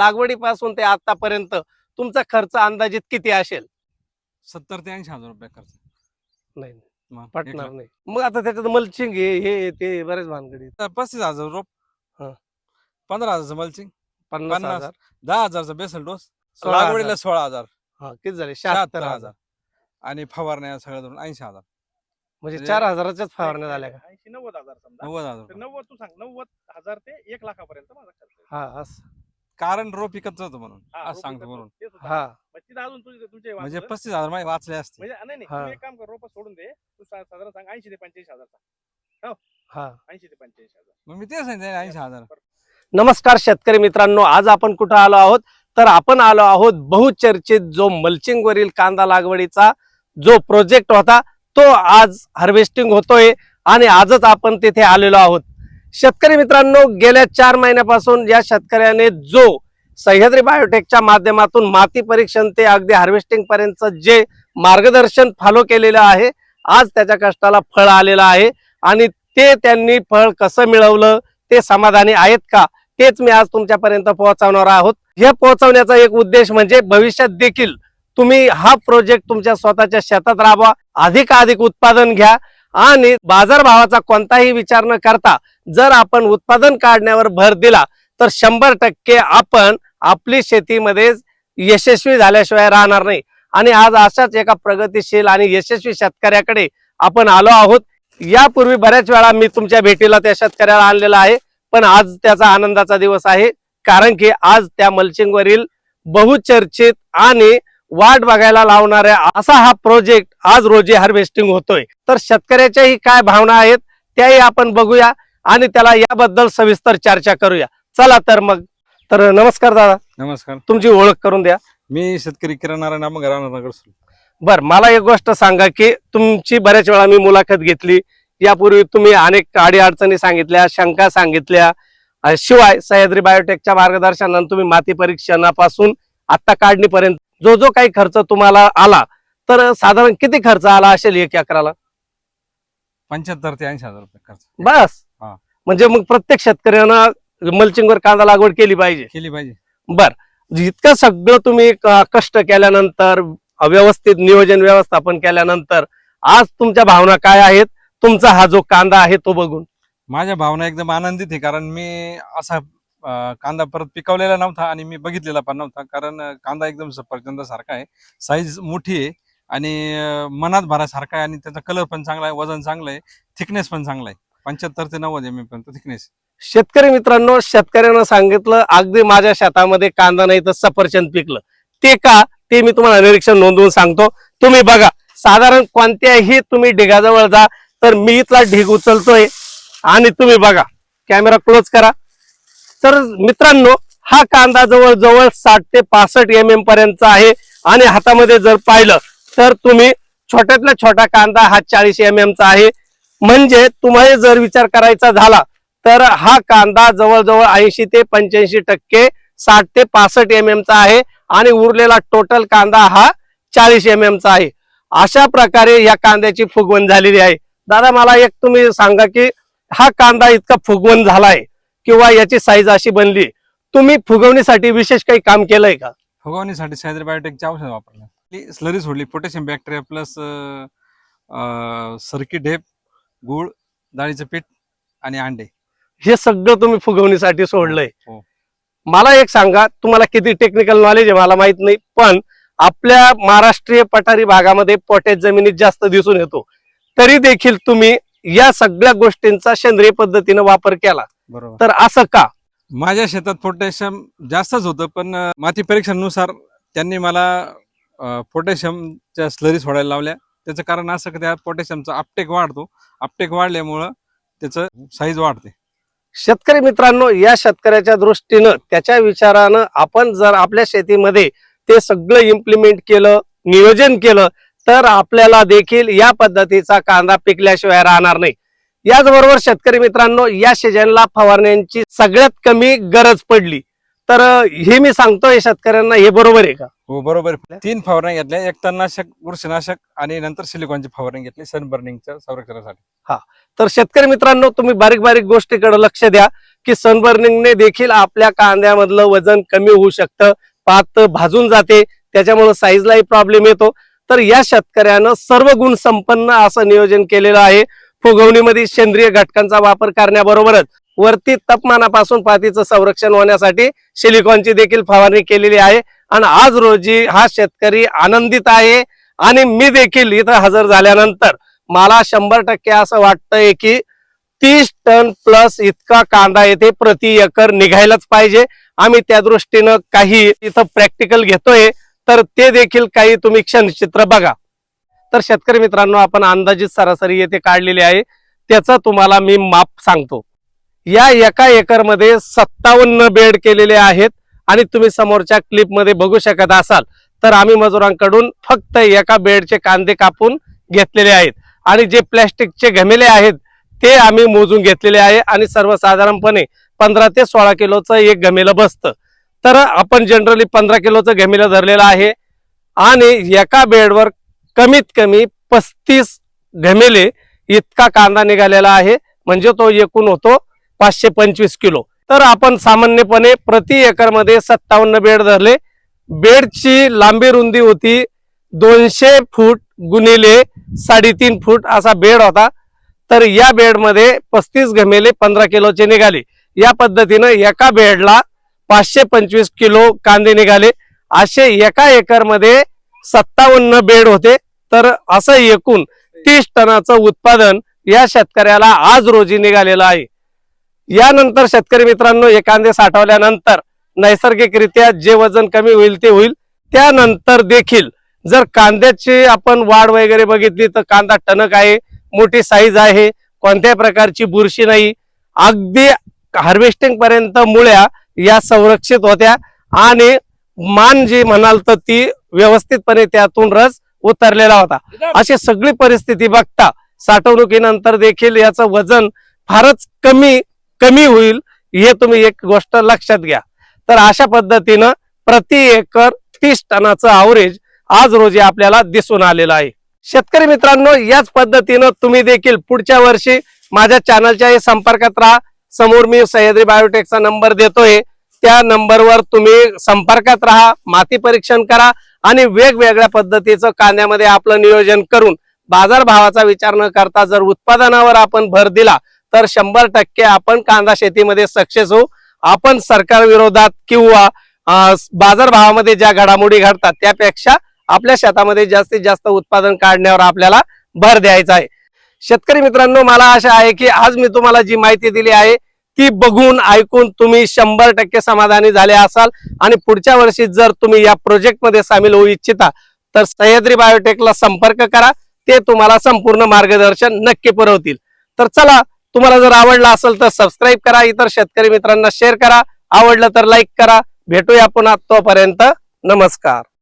लागवडीपासून ते आतापर्यंत तुमचा खर्च अंदाजित किती असेल? सत्तर ते ऐंशी हजार रुपये खर्च. नाही. मग एक पटणार लाख. नाही. मग आता त्याच्यात मल्चिंग हे हे ते बरेच भानगडी तर पस्तीस हजार रोप. हा. पंधरा हजारचं मल्चिंग पन्नास पन्नास. हजार. दहा हजारचा बेसल डोस. सोळा हजार. लागवडीला सोळा हजार. हा. किती झाले? शहात्तर शहात्तर हजार. हजार. आणि फवारण्या सगळं धरून ऐंशी हजार. म्हणजे म्हणजे चार हजाराच्याच फवारण्या झाल्या का? ऐंशी नव्वद हजार समजा. नव्वद हजार. तर. नव्वद तू सांग. नव्वद हजार ते एक लाखापर्यंत माझा खर्च आहे. हा असं. कारण रोप विकत होतं म्हणून. हा, रोप सांगतो विकत म्हणून. तेच होतं. हा. मग तिथं अजून तुझे तुमचे म्हणजे वाचलं. पस्तीस हजार माझे वाचले असते. म्हणजे नाही नाही हा. तू एक काम कर रोप सोडून दे. तू सा- साधारण सांग ऐंशी ते पंच्याऐंशी हजारचा. हा. ऐंशी ते पंच्याऐंशी हजार. मग मी ते सांगितलं ऐंशी हजार. नमस्कार शेतकरी मित्रांनो आज आपण कुठं आलो आहोत? तर आपण आलो आहोत बहुचर्चित जो मल्चिंग वरील कांदा लागवडीचा जो प्रोजेक्ट होता तो आज हार्वेस्टिंग होतोय आणि आजच आपण तिथे आलेलो आहोत. शेतकरी मित्रांनो गेल्या चार महिन्यापासून या शेतकऱ्याने जो सह्याद्री बायोटेकच्या माध्यमातून माती परीक्षण ते अगदी हार्वेस्टिंग पर्यंत जे मार्गदर्शन फॉलो केलेलं आहे आज त्याच्या कष्टाला फळ आलेलं आहे. आणि ते त्यांनी फळ कसं मिळवलं ते समाधानी आहेत का तेच मी आज तुमच्यापर्यंत पोहोचवणार आहोत. हे पोहोचवण्याचा एक उद्देश म्हणजे भविष्यात देखील तुम्ही हा प्रोजेक्ट तुमच्या स्वतःच्या शेतात राबवा अधिकाधिक उत्पादन घ्या. आणि बाजारभावाचा कोणताही विचार न करता जर आपण उत्पादन काढण्यावर भर दिला तर शंभर टक्के आपण आपली शेतीमध्ये यशस्वी झाल्याशिवाय राहणार नाही. आणि आज अशाच एका प्रगतीशील आणि यशस्वी शेतकऱ्याकडे आपण आलो आहोत. यापूर्वी बऱ्याच वेळा मी तुमच्या भेटीला त्या शेतकऱ्याला आणलेला आहे पण आज त्याचा आनंदाचा दिवस आहे कारण की आज त्या मल्चिंगवरील बहुचर्चित आणि वाट बघायला लावणाऱ्या असा हा प्रोजेक्ट आज रोजी हार्वेस्टिंग होतोय. तर शेतकऱ्याच्याही काय भावना आहेत त्याही आपण बघूया आणि त्याला याबद्दल सविस्तर चर्चा करूया. चला तर मग. तर नमस्कार दादा. नमस्कार. तुमची ओळख करून द्या. मी शेतकरी किरण नारायण बर मला एक गोष्ट सांगा की तुमची बऱ्याच वेळा मी मुलाखत घेतली. यापूर्वी तुम्ही अनेक अडी अडचणी सांगितल्या शंका सांगितल्या. शिवाय सह्याद्री बायोटेकच्या मार्गदर्शनानं तुम्ही माती परीक्षणापासून आता काढणीपर्यंत जो जो काही खर्च तुम्हाला आला तर साधारण किती खर्च आला असेल एक एकराला? पंच्याहत्तर ते ऐंशी हजार रुपये खर्च. बस. हा. म्हणजे मग प्रत्येक शेतकऱ्यानं मल्चिंगवर कांदा लागवड केली पाहिजे. केली पाहिजे. बर. इतकं सगळं तुम्ही क- कष्ट केल्यानंतर व्यवस्थित नियोजन व्यवस्थापन केल्यानंतर आज तुमच्या भावना काय आहेत? तुमचा हा जो कांदा आहे तो बघून. माझ्या भावना एकदम आनंदित आहे कारण मी असा कांदा परत पिकवलेला नव्हता आणि मी बघितलेला पण नव्हता. कारण कांदा एकदम सफरचंदासारखा आहे. साईज मोठी आहे आणि मनात भरासारखा आहे आणि त्याचा कलर पण चांगला आहे वजन चांगलं आहे थिकनेस पण चांगला आहे. पंच्याहत्तर ते नव्वद एम पर्यंत थिकनेस शेतकरी मित्रांनो शेतकऱ्यांना सांगितलं अगदी माझ्या शेतामध्ये कांदा नाही तर सफरचंद पिकलं. ते का? ते मी तुम्हाला निरीक्षण नोंदवून सांगतो. तुम्ही बघा साधारण कोणत्याही तुम्ही ढिगाजवळ जा तर मी इथला ढीग उचलतोय. आणि तुम्ही बघा कॅमेरा क्लोज करा. तर मित्रांनो हा कांदा जवळजवळ साठ ते पासष्ट एम एम पर्यंत आहे. आणि हातामध्ये जर पाहिलं तर तुम्ही छोट्यातला छोटा कांदा हा चाळीस एम एमचा आहे. म्हणजे तुम्हाला जर विचार करायचा झाला तर हा कांदा जवळजवळ ऐंशी ते पंच्याऐंशी टक्के साठ ते पासष्ट एम एमचा आहे. आणि उरलेला टोटल कांदा हा चाळीस एम एम चा आहे. अशा प्रकारे या कांद्याची फुगवण झालेली आहे. दादा मला एक तुम्ही सांगा की हा कांदा इतका फुगवण झालाय. किंवा याची साईज अशी बनली तुम्ही फुगवणीसाठी विशेष काही काम केलंय का? फुगवणीसाठी सह्याद्री बायोटेकचे औषध वापरले. स्लरी सोडली पोटॅशियम बॅक्टेरिया प्लस सर्किट ढेप गुळ डाळीचं पीठ आणि अंडे. हे सगळं तुम्ही फुगवणीसाठी सोडलंय. हो. मला एक सांगा तुम्हाला किती टेक्निकल नॉलेज आहे मला माहीत नाही पण आपल्या महाराष्ट्रीय पठारी भागामध्ये पोटॅश जमिनीत जास्त दिसून येतो. तरी देखील तुम्ही या सगळ्या गोष्टींचा सेंद्रिय पद्धतीने वापर केला. बरोबर. तर असं का? माझ्या शेतात पोटॅशियम जास्तच होतं पण माती परीक्षणानुसार त्यांनी मला पोटॅशियमच्या स्लरी सोडायला लावल्या. त्याचं कारण असं की त्या पोटॅशियमचा अपटेक वाढतो. अपटेक वाढल्यामुळं त्याचं साईज वाढते. शेतकरी मित्रांनो या शेतकऱ्याच्या दृष्टीनं त्याच्या विचारानं आपण जर आपल्या शेतीमध्ये ते सगळं इम्प्लिमेंट केलं नियोजन केलं तर आपल्याला देखील या पद्धतीचा कांदा पिकल्याशिवाय राहणार नाही. याचबरोबर शेतकरी मित्रांनो या सीजनला फवारण्यांची सगळ्यात कमी गरज पडली. तर हे मी सांगतोय शेतकऱ्यांना हे बरोबर आहे का? हो बरोबर तीन फवारण्या घेतल्या. एक तणनाशक बुरशीनाशक आणि नंतर सिलिकॉनची फवारणी घेतली सन बर्निंगच्या संरक्षणासाठी तर शेतकरी मित्रांनो तुम्ही बारीक बारीक गोष्टीकडे लक्ष द्या की सनबर्निंगने देखील आपल्या कांद्यामधलं वजन कमी होऊ शकतं. पात भाजून जाते त्याच्यामुळे साईजलाही प्रॉब्लेम येतो. तर या शेतकऱ्यानं सर्व गुण संपन्न असं नियोजन केलेलं आहे. फुगवणीमध्ये सेंद्रिय घटकांचा वापर करण्याबरोबरच वरती तापमानापासून पातीचं संरक्षण होण्यासाठी सिलिकॉनची देखील फवारणी केलेली आहे. आणि आज रोजी हा शेतकरी आनंदित आहे. आणि मी देखील इथं हजर झाल्यानंतर मला शंभर टक्के असं वाटतंय की तीस टन प्लस इतका कांदा येथे प्रति एकर निघायलाच पाहिजे. आम्ही त्या दृष्टीनं काही इथं प्रॅक्टिकल घेतोय. तर ते देखील काही तुम्ही क्षणचित्र बघा. तर शेतकरी मित्रांनो आपण अंदाजित सरासरी येथे काढलेली आहे. त्याचं तुम्हाला मी माप सांगतो. या एका एकरमध्ये सत्तावन्न बेड केलेले आहेत आणि तुम्ही समोरच्या क्लिपमध्ये बघू शकत असाल. तर आम्ही मजुरांकडून फक्त एका बेडचे कांदे कापून घेतलेले आहेत. आणि जे प्लॅस्टिकचे घमेले आहेत ते आम्ही मोजून घेतलेले आहे आणि सर्वसाधारणपणे पंधरा ते सोळा किलोचं एक घमेलं बसतं. तर आपण जनरली पंधरा किलोचं घमेलं धरलेलं आहे. आणि एका बेडवर कमीत कमी पस्तीस घमेले इतका कांदा निघालेला आहे. म्हणजे तो एकूण होतो पाचशे पंचवीस किलो. तर आपण सामान्यपणे प्रति एकरमध्ये सत्तावन्न बेड धरले. बेडची लांबी रुंदी होती दोनशे फूट गुणिले साडेतीन फूट असा बेड होता. तर या बेडमध्ये पस्तीस घमेले पंधरा किलोचे निघाले. या पद्धतीनं एका बेडला पाचशे पंचवीस किलो कांदे निघाले. असे एका एकरमध्ये सत्तावन्न बेड होते. तर असं एकूण तीस टनाचं उत्पादन या शेतकऱ्याला आज रोजी निघालेलं आहे. यानंतर शेतकरी मित्रांनो हे कांदे साठवल्यानंतर नैसर्गिकरित्या जे वजन कमी होईल ते होईल. त्यानंतर देखील जर कांद्याची आपण वाढ वगैरे बघितली तर कांदा टणक आहे मोठी साईज आहे कोणत्याही प्रकारची बुरशी नाही. अगदी हार्वेस्टिंग पर्यंत मुळ्या या संरक्षित होत्या आणि मान जी म्हणाल तर ती व्यवस्थितपणे त्यातून रस उतरलेला होता. अशी सगळी परिस्थिती बघता साठवणुकीनंतर देखील याचं वजन फारच कमी कमी होईल हे तुम्ही एक गोष्ट लक्षात घ्या. तर अशा पद्धतीनं प्रति एकर तीस टनाचं अवरेज आज रोजी आपल्याला दिसून आलेलं आहे. शेतकरी मित्रांनो याच पद्धतीनं तुम्ही देखील पुढच्या वर्षी माझ्या चॅनलच्या संपर्कात राहा. समोर मी सह्याद्री बायोटेकचा नंबर देतोय. त्या नंबरवर तुम्ही संपर्कात राहा माती परीक्षण करा आणि वेगवेगळ्या पद्धतीचं कांद्यामध्ये आपलं नियोजन करून बाजार भावाचा विचार न करता जर उत्पादनावर आपण भर दिला तर शंभर टक्के आपण कांदा शेतीमध्ये सक्सेस होऊ. आपण सरकार विरोधात किंवा बाजारभावामध्ये बाजार भावामध्ये ज्या घडामोडी घडतात त्यापेक्षा आपल्या शेतामध्ये जास्तीत जास्त उत्पादन काढण्यावर आपल्याला भर द्यायचा आहे. शेतकरी मित्रांनो मला आशा आहे की आज मी तुम्हाला जी माहिती दिली आहे ती बघून ऐकून तुम्ही शंभर टक्के समाधानी झाले असाल आणि पुढच्या वर्षी जर तुम्ही या प्रोजेक्टमध्ये सामील होऊ इच्छिता तर सह्याद्री बायोटेकला संपर्क करा. ते तुम्हाला संपूर्ण मार्गदर्शन नक्की पुरवतील. तर चला तुम्हाला जर आवडला असेल तर सबस्क्राईब करा इतर शेतकरी मित्रांना शेअर करा. आवडलं तर लाईक करा. भेटूया पुन्हा तोपर्यंत नमस्कार.